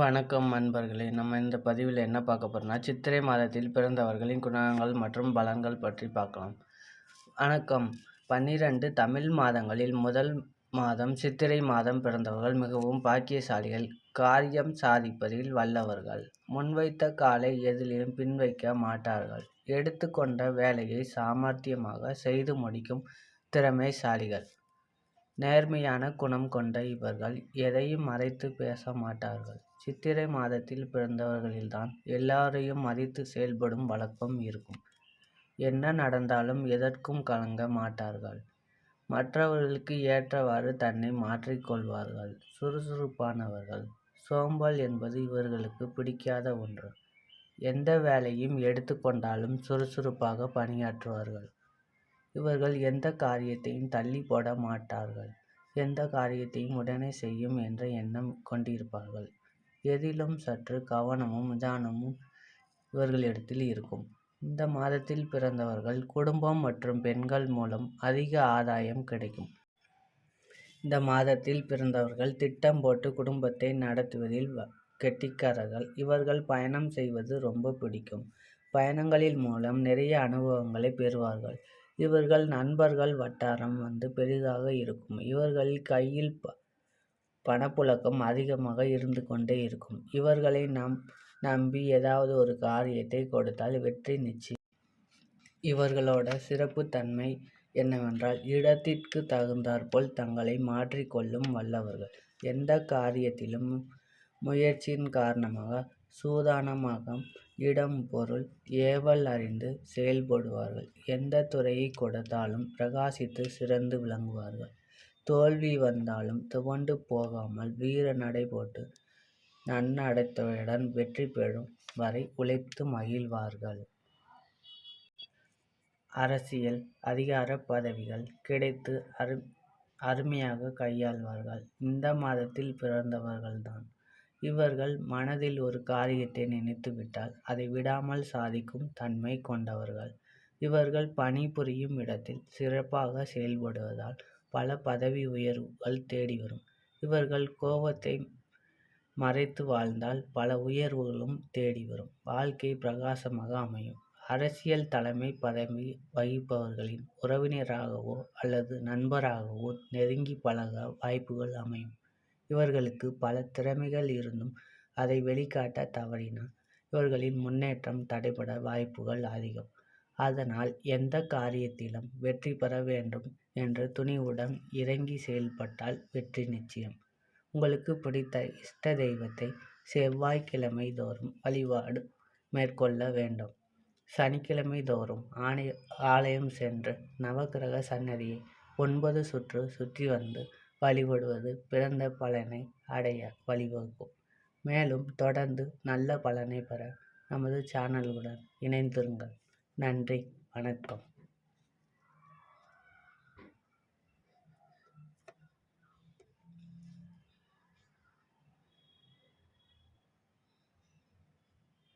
வணக்கம் நண்பர்களே. நம்ம இந்த பதிவில் என்ன பார்க்க போகிறோம்னா சித்திரை மாதத்தில் பிறந்தவர்களின் குணங்கள் மற்றும் பலன்கள் பற்றி பார்க்கலாம். வணக்கம். பன்னிரண்டு தமிழ் மாதங்களில் முதல் மாதம் சித்திரை மாதம் பிறந்தவர்கள் மிகவும் பாக்கியசாலிகள். காரியம் சாதிப்பதில் வல்லவர்கள். முன்வைத்த காலை எதிலும் பின்வைக்க மாட்டார்கள். எடுத்துக்கொண்ட வேலையை சாமர்த்தியமாக செய்து முடிக்கும் திறமைசாலிகள். நேர்மையான குணம் கொண்ட இவர்கள் எதையும் மறைத்து பேச மாட்டார்கள். சித்திரை மாதத்தில் பிறந்தவர்களில்தான் எல்லாரையும் மதித்து செயல்படும் வழக்கம் இருக்கும். என்ன நடந்தாலும் எதற்கும் கலங்க மாட்டார்கள். மற்றவர்களுக்கு ஏற்றவாறு தன்னை மாற்றிக்கொள்வார்கள் சுறுசுறுப்பானவர்கள். சோம்பல் என்பது இவர்களுக்கு பிடிக்காத ஒன்று. எந்த வேலையும் எடுத்துக்கொண்டாலும் சுறுசுறுப்பாக பணியாற்றுவார்கள். இவர்கள் எந்த காரியத்தையும் தள்ளி போட மாட்டார்கள். எந்த காரியத்தையும் உடனே செய்யும் என்ற எண்ணம் கொண்டிருப்பார்கள். எதிலும் சற்று கவனமும் நிதானமும் இவர்களிடத்தில் இருக்கும். இந்த மாதத்தில் பிறந்தவர்கள் குடும்பம் மற்றும் பெண்கள் மூலம் அதிக ஆதாயம் கிடைக்கும். இந்த மாதத்தில் பிறந்தவர்கள் திட்டம் போட்டு குடும்பத்தை நடத்துவதில் கெட்டிக்காரர்கள். இவர்கள் பயணம் செய்வது ரொம்ப பிடிக்கும். பயணங்களின் மூலம் நிறைய அனுபவங்களை பெறுவார்கள். இவர்கள் நண்பர்கள் வட்டாரம் வந்து பெரிதாக இருக்கும். இவர்கள் கையில் ப பணப்புழக்கம் அதிகமாக இருந்து கொண்டே இருக்கும். இவர்களை நம் நம்பி ஏதாவது ஒரு காரியத்தை கொடுத்தால் வெற்றி நிச்சயம். இவர்களோட சிறப்புத்தன்மை என்னவென்றால் இடத்திற்கு தகுந்தாற்போல் தங்களை மாற்றிக்கொள்ளும் வல்லவர்கள். எந்த காரியத்திலும் முயற்சியின் காரணமாக சூதானமாக இடம் பொருள் ஏவல் அறிந்து செயல்படுவார்கள். எந்த துறையை கொடுத்தாலும் பிரகாசித்து சிறந்து விளங்குவார்கள். தோல்வி வந்தாலும் துவண்டு போகாமல் வீர நடை போட்டு நன்னடத்தையுடன் வெற்றி பெறும் வரை உழைத்து மகிழ்வார்கள். அரசியல் அதிகார பதவிகள் கிடைத்து அரு அருமையாக கையாள்வார்கள். இந்த மாதத்தில் பிறந்தவர்கள்தான். இவர்கள் மனதில் ஒரு காரியத்தை நினைத்துவிட்டால் அதை விடாமல் சாதிக்கும் தன்மை கொண்டவர்கள். இவர்கள் பணிபுரியும் இடத்தில் சிறப்பாக செயல்படுவதால் பல பதவி உயர்வுகள் தேடி வரும் இவர்கள் கோபத்தை மறைத்து வாழ்ந்தால் பல உயர்வுகளும் தேடி வரும் வாழ்க்கை பிரகாசமாக அமையும். அரசியல் தலைமை பதவி வகிப்பவர்களின் உறவினராகவோ அல்லது நண்பராகவோ நெருங்கி பழக வாய்ப்புகள் அமையும். இவர்களுக்கு பல திறமைகள் இருந்தும் அதை வெளிக்காட்ட தவறினால் இவர்களின் முன்னேற்றம் தடைபட வாய்ப்புகள் அதிகம். அதனால் எந்த காரியத்திலும் வெற்றி பெற வேண்டும் என்ற துணிவுடன் இறங்கி செயல்பட்டால் வெற்றி நிச்சயம். உங்களுக்கு பிடித்த இஷ்ட தெய்வத்தை செவ்வாய்க்கிழமை தோறும் வழிபாடு மேற்கொள்ள வேண்டும். சனிக்கிழமை தோறும் ஆணை ஆலயம் சென்று நவகிரக சன்னதியை ஒன்பது சுற்று சுற்றி வந்து வழிபடுவது பிறந்த பலனை அடைய வழிவகுக்கும். மேலும் தொடர்ந்து நல்ல பலனை பெற நமது சேனலுடன் இணைந்திருங்கள். நன்றி வணக்கம்.